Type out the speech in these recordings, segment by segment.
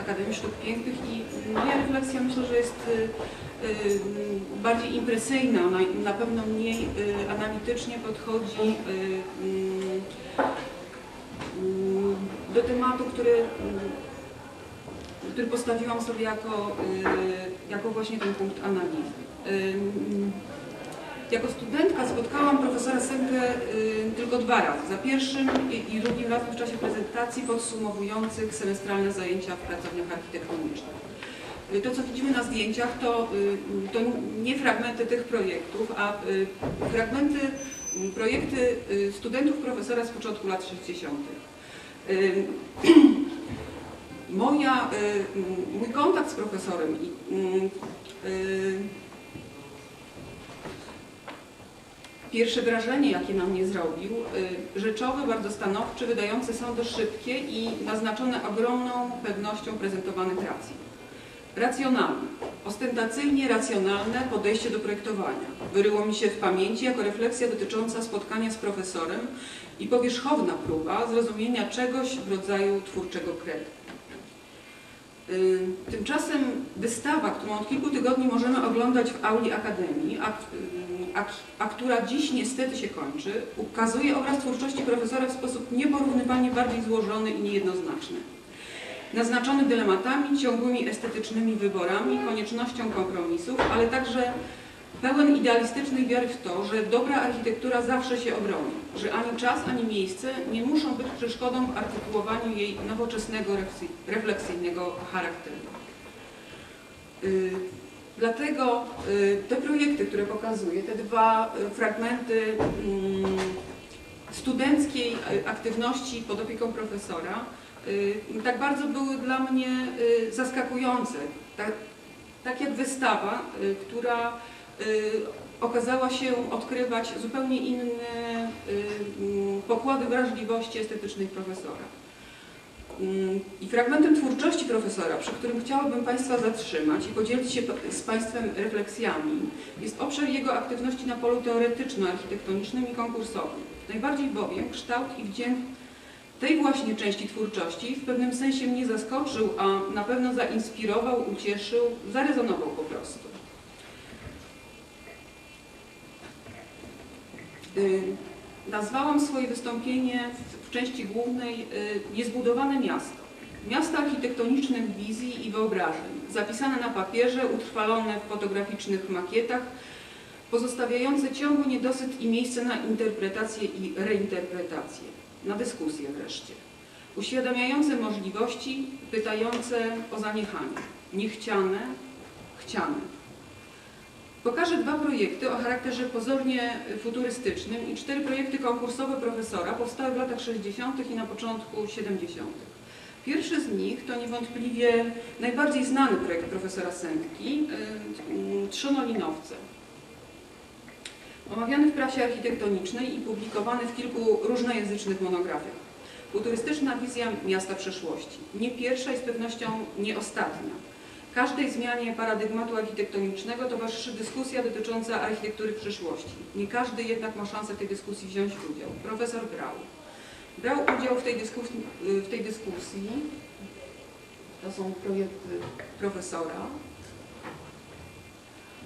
Akademii Sztuk Pięknych i moja refleksja myślę, że jest y, y, bardziej impresyjna, ona na pewno mniej y, analitycznie podchodzi mm, mm, do tematu, który, mm, który postawiłam sobie jako, jako właśnie ten punkt analizy. Jako studentka spotkałam profesora Senkę y, tylko dwa razy. Za pierwszym i, drugim razem w czasie prezentacji podsumowujących semestralne zajęcia w pracowniach architektonicznych. Y, To, co widzimy na zdjęciach, to, y, to nie fragmenty tych projektów, a fragmenty, projekty studentów profesora z początku lat 60. Y, Moja, mój kontakt z profesorem i y, y, Pierwsze wrażenie, jakie na mnie zrobił, y, rzeczowy, bardzo stanowczy, wydający są dość szybkie i naznaczone ogromną pewnością prezentowanych racji. Racjonalne, ostentacyjnie racjonalne podejście do projektowania. Wyryło mi się w pamięci jako refleksja dotycząca spotkania z profesorem i powierzchowna próba zrozumienia czegoś w rodzaju twórczego kredu. Y, Tymczasem wystawa, którą od kilku tygodni możemy oglądać w auli Akademii, a, y, a, która dziś niestety się kończy, ukazuje obraz twórczości profesora w sposób nieporównywalnie bardziej złożony i niejednoznaczny. Naznaczony dylematami, ciągłymi estetycznymi wyborami, koniecznością kompromisów, ale także pełen idealistycznej wiary w to, że dobra architektura zawsze się obroni, że ani czas, ani miejsce nie muszą być przeszkodą w artykułowaniu jej nowoczesnego, refleksy- refleksyjnego charakteru. Dlatego y, te projekty, które pokazuję, te dwa y, fragmenty mm, studenckiej y, aktywności pod opieką profesora, tak bardzo były dla mnie zaskakujące. Tak, tak jak wystawa, która okazała się odkrywać zupełnie inne mm, pokłady wrażliwości estetycznej profesora. Mm, I fragmentem twórczości profesora, przy którym chciałabym Państwa zatrzymać i podzielić się z Państwem refleksjami, jest obszar jego aktywności na polu teoretyczno-architektonicznym i konkursowym. Najbardziej bowiem kształt i wdzięk tej właśnie części twórczości w pewnym sensie mnie zaskoczył, a na pewno zainspirował, ucieszył, zarezonował po prostu. Y, Nazwałam swoje wystąpienie w, części głównej y, Niezbudowane miasto. Miasto architektonicznych wizji i wyobrażeń, zapisane na papierze, utrwalone w fotograficznych makietach, pozostawiające ciągły niedosyt i miejsce na interpretację i reinterpretację, na dyskusję wreszcie. Uświadamiające możliwości, pytające o zaniechanie, niechciane, chciane. Pokażę dwa projekty o charakterze pozornie futurystycznym i cztery projekty konkursowe profesora powstałe w latach 60. i na początku 70. Pierwszy z nich to niewątpliwie najbardziej znany projekt profesora Sędki, Trzonolinowce. Omawiany w prasie architektonicznej i publikowany w kilku różnojęzycznych monografiach. Futurystyczna wizja miasta przyszłości. Nie pierwsza i z pewnością nie ostatnia. Każdej zmianie paradygmatu architektonicznego towarzyszy dyskusja dotycząca architektury przyszłości. Nie każdy jednak ma szansę w tej dyskusji wziąć udział. Profesor brał. Brał udział w tej dyskusji, w tej dyskusji. to są projekty profesora.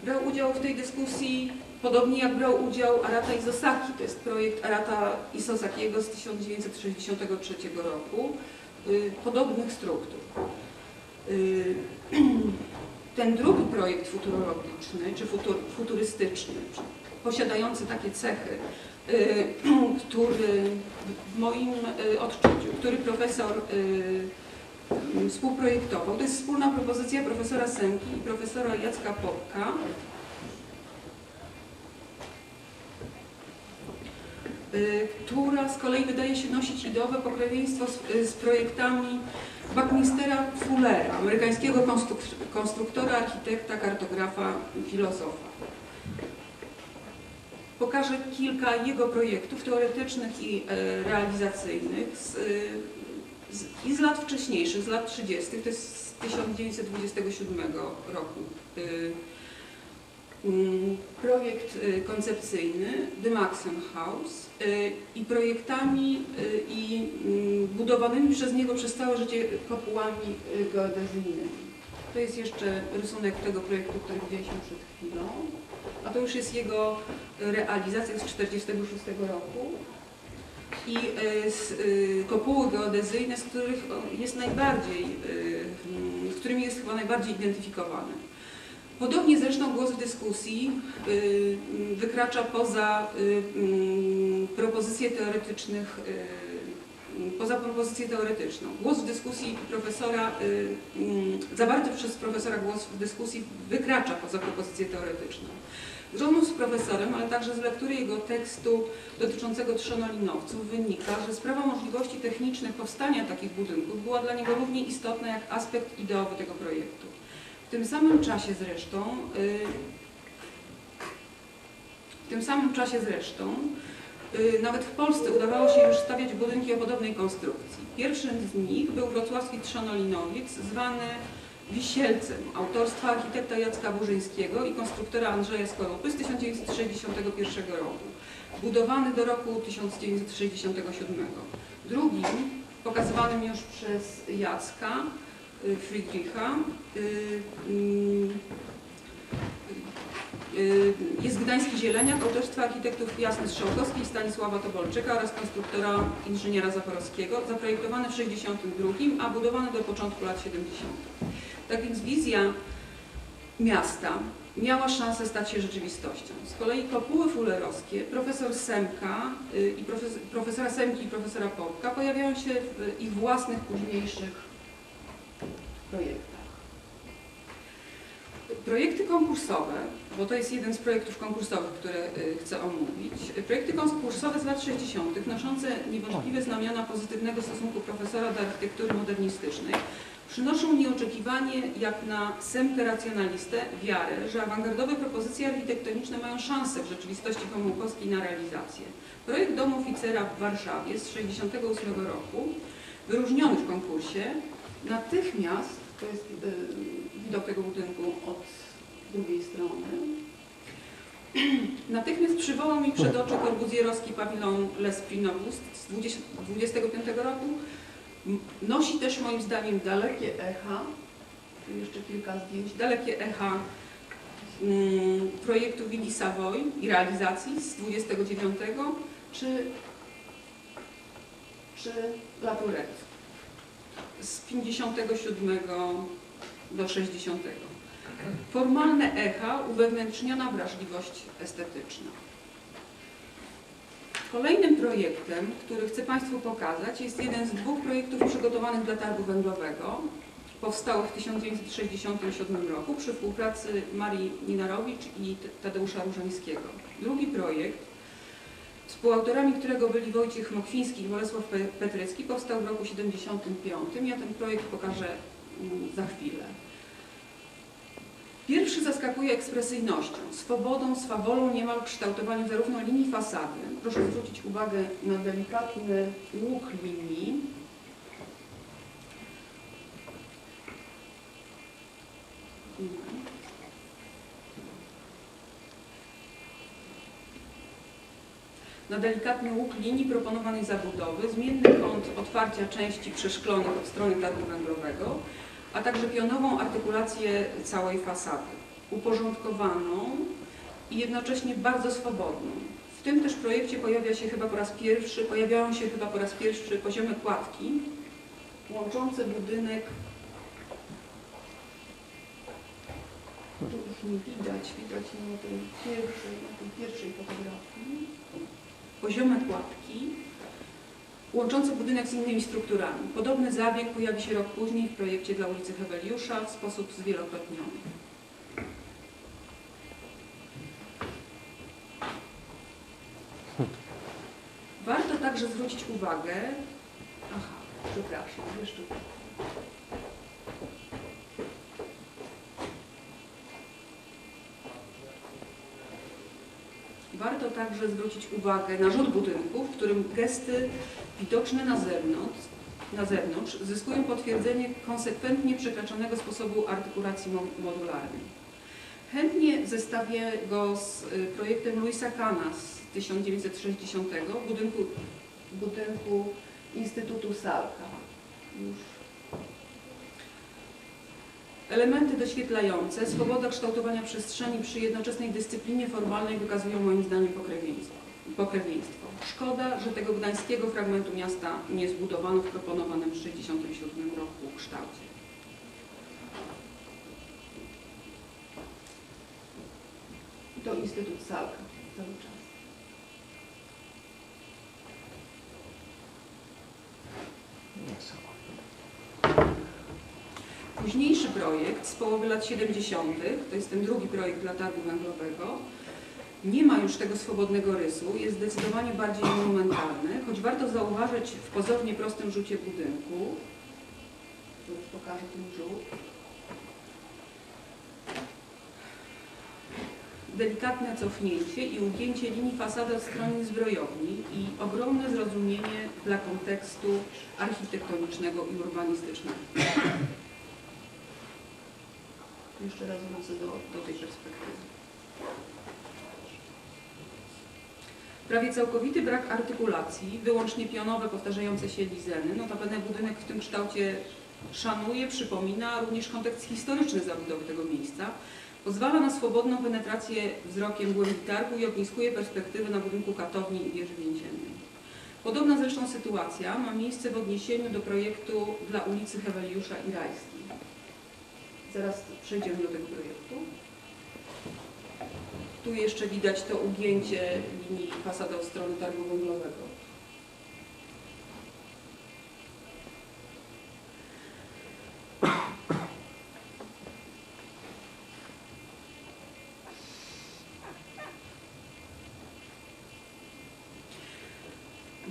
Brał udział w tej dyskusji, podobnie jak brał udział Arata Isosaki, to jest projekt Arata Isosakiego z 1963 roku, y, podobnych struktur. Y, Ten drugi projekt futurologiczny, czy futur, futurystyczny, posiadający takie cechy, y, który w moim y, odczuciu, który profesor y, współprojektował, to jest wspólna propozycja profesora Semki i profesora Jacka Popka. która z kolei wydaje się nosić ideowe pokrewieństwo z, z projektami Buckminstera Fullera, amerykańskiego konstruk- konstruktora, architekta, kartografa i filozofa. Pokażę kilka jego projektów teoretycznych i e, realizacyjnych z, y, z, i z lat wcześniejszych, z lat 30., to jest z 1927 roku. Mm, projekt y, koncepcyjny The Maxim House y, i projektami y, i mm, budowanymi przez niego przez całe życie kopułami geodezyjnymi. To jest jeszcze rysunek tego projektu, który widzieliśmy przed chwilą, a to już jest jego realizacja z 1946 roku i z, kopuły geodezyjne, z których jest najbardziej, mm, z którymi jest chyba najbardziej identyfikowany. Podobnie zresztą głos w dyskusji y, wykracza poza y, mm, propozycje teoretycznych, y, mm, poza propozycję teoretyczną. Głos w dyskusji profesora, mm, zawarty przez profesora głos w dyskusji wykracza poza propozycję teoretyczną. Rozmów z profesorem, ale także z lektury jego tekstu dotyczącego trzonolinowców wynika, że sprawa możliwości technicznych powstania takich budynków była dla niego równie istotna jak aspekt ideowy tego projektu. W tym samym czasie zresztą, y, w tym samym czasie zresztą, y, nawet w Polsce udawało się już stawiać budynki o podobnej konstrukcji. Pierwszym z nich był wrocławski trzonolinowiec, zwany Wisielcem, autorstwa architekta Jacka Burzyńskiego i konstruktora Andrzeja Skorupy z 1961 roku, budowany do roku 1967. Drugim, pokazywanym już przez Jacka Friedricha, y, y, y, jest Gdański Zieleniak, autorstwa architektów Jasny Strzałkowski i Stanisława Tobolczyka oraz konstruktora inżyniera Zaporowskiego, zaprojektowany w 1962, a budowany do początku lat 70. Tak więc wizja miasta miała szansę stać się rzeczywistością. Z kolei kopuły fullerowskie, profesor Semka y, i profes, profesora Semki i profesora Popka pojawiają się w ich własnych późniejszych projektach. Projekty konkursowe, bo to jest jeden z projektów konkursowych, które y, chcę omówić. Projekty konkursowe z lat 60., noszące niewątpliwe znamiona pozytywnego stosunku profesora do architektury modernistycznej, przynoszą nieoczekiwanie jak na semkę racjonalistę wiarę, że awangardowe propozycje architektoniczne mają szansę w rzeczywistości komułkowskiej na realizację. Projekt domu oficera w Warszawie z 1968 roku, wyróżniony w konkursie, natychmiast, to jest y, widok tego budynku od drugiej strony, natychmiast przywołał mi przed oczy korbuzjerowski pawilon L'Esprit Novus z 1925 roku, Nosi też moim zdaniem dalekie echa, tu jeszcze kilka zdjęć, dalekie echa mm, projektu Willi Savoy i realizacji z 29 czy, czy La z 57 do 60. Formalne echa, uwewnętrzniona wrażliwość estetyczna. Kolejnym projektem, który chcę Państwu pokazać, jest jeden z dwóch projektów przygotowanych dla targu węglowego, powstałych w 1967 roku przy współpracy Marii Ninarowicz i Tadeusza Różańskiego. Drugi projekt, współautorami którego byli Wojciech Mokwiński i Bolesław Pe- Petrycki, powstał w roku 1975. Ja ten projekt pokażę mm, za chwilę. Pierwszy zaskakuje ekspresyjnością, swobodą, swawolą niemal w kształtowaniu zarówno linii fasady. Proszę zwrócić uwagę na delikatny łuk linii. Na delikatny łuk linii proponowanej zabudowy, zmienny kąt otwarcia części przeszklonych od strony targu węglowego, a także pionową artykulację całej fasady, uporządkowaną i jednocześnie bardzo swobodną. W tym też projekcie pojawia się chyba po raz pierwszy, pojawiają się chyba po raz pierwszy poziome kładki łączące budynek. Tu ich nie widać, widać na tej pierwszej, na tej pierwszej fotografii. Poziome kładki łączące budynek z innymi strukturami. Podobny zabieg pojawi się rok później w projekcie dla ulicy Heweliusza w sposób zwielokrotniony. Warto także zwrócić uwagę, aha, przepraszam, jeszcze Warto także zwrócić uwagę na rzut budynku, w którym gesty widoczne na zewnątrz, na zewnątrz zyskują potwierdzenie konsekwentnie przekraczonego sposobu artykulacji mo- modularnej. Chętnie zestawię go z y, projektem Louisa Kahna z 1960 budynku, budynku Instytutu Salka. Już. Elementy doświetlające, swoboda kształtowania przestrzeni przy jednoczesnej dyscyplinie formalnej wykazują moim zdaniem pokrewieństwo. pokrewieństwo. Szkoda, że tego gdańskiego fragmentu miasta nie zbudowano w proponowanym w 1967 roku kształcie. To Instytut Salka cały czas. Późniejszy projekt z połowy lat 70., to jest ten drugi projekt dla targu węglowego, nie ma już tego swobodnego rysu, jest zdecydowanie bardziej monumentalny, choć warto zauważyć w pozornie prostym rzucie budynku, tu już pokażę ten rzut, delikatne cofnięcie i ugięcie linii fasady od strony zbrojowni i ogromne zrozumienie dla kontekstu architektonicznego i urbanistycznego. Jeszcze raz wrócę do, do tej perspektywy. Prawie całkowity brak artykulacji, wyłącznie pionowe, powtarzające się lizeny. Notabene budynek w tym kształcie szanuje, przypomina, również kontekst historyczny zabudowy tego miejsca. Pozwala na swobodną penetrację wzrokiem głębi targu i ogniskuje perspektywę na budynku katowni i wieży więziennej. Podobna zresztą sytuacja ma miejsce w odniesieniu do projektu dla ulicy Heweliusza i Rajskiej. Zaraz przejdziemy do tego projektu. Tu jeszcze widać to ugięcie linii fasady od strony targu węglowego.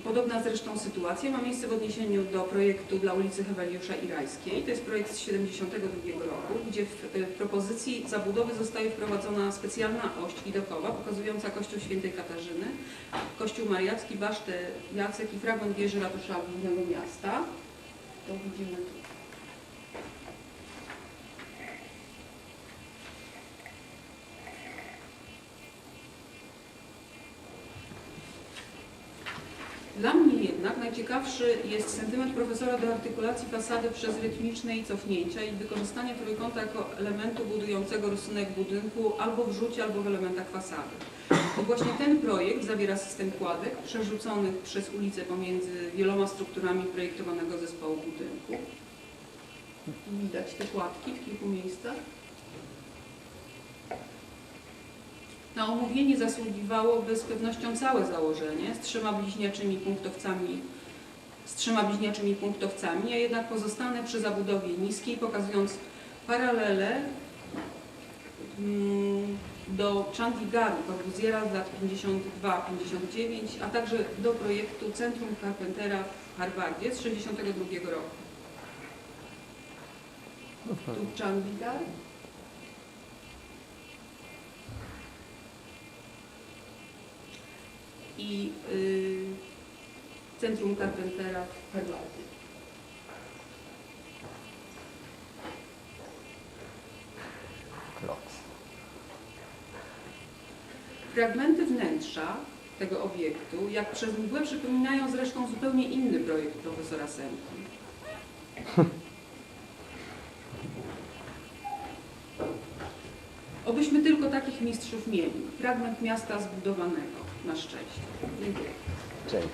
Podobna zresztą sytuacja ma miejsce w odniesieniu do projektu dla ulicy Heweliusza i Rajskiej. To jest projekt z 1972 roku, gdzie w y, propozycji zabudowy zostaje wprowadzona specjalna oś widokowa pokazująca Kościół Świętej Katarzyny, Kościół Mariacki, Basztę Jacek i fragment wieży ratusza głównego miasta. To widzimy tu. Dla mnie jednak najciekawszy jest sentyment profesora do artykulacji fasady przez rytmiczne jej cofnięcia i wykorzystanie trójkąta jako elementu budującego rysunek budynku albo w rzucie, albo w elementach fasady. I właśnie ten projekt zawiera system kładek przerzuconych przez ulicę pomiędzy wieloma strukturami projektowanego zespołu budynku. Widać te kładki w kilku miejscach. Na omówienie zasługiwałoby z pewnością całe założenie z trzema bliźniaczymi punktowcami, z trzema bliźniaczymi punktowcami, a jednak pozostanę przy zabudowie niskiej, pokazując paralele mm, do Chandigaru Corbusiera z lat 52-59, a także do projektu Centrum Carpentera w Harvardzie z 62 roku. Tu Chandigarh. I y, Centrum Carpentera w. Kloc. Fragmenty wnętrza tego obiektu, jak przez mgłę, przypominają zresztą zupełnie inny projekt profesora Semki. Obyśmy tylko takich mistrzów mieli. Fragment miasta zbudowanego. Na szczęście. Dziękuję. Dzięki.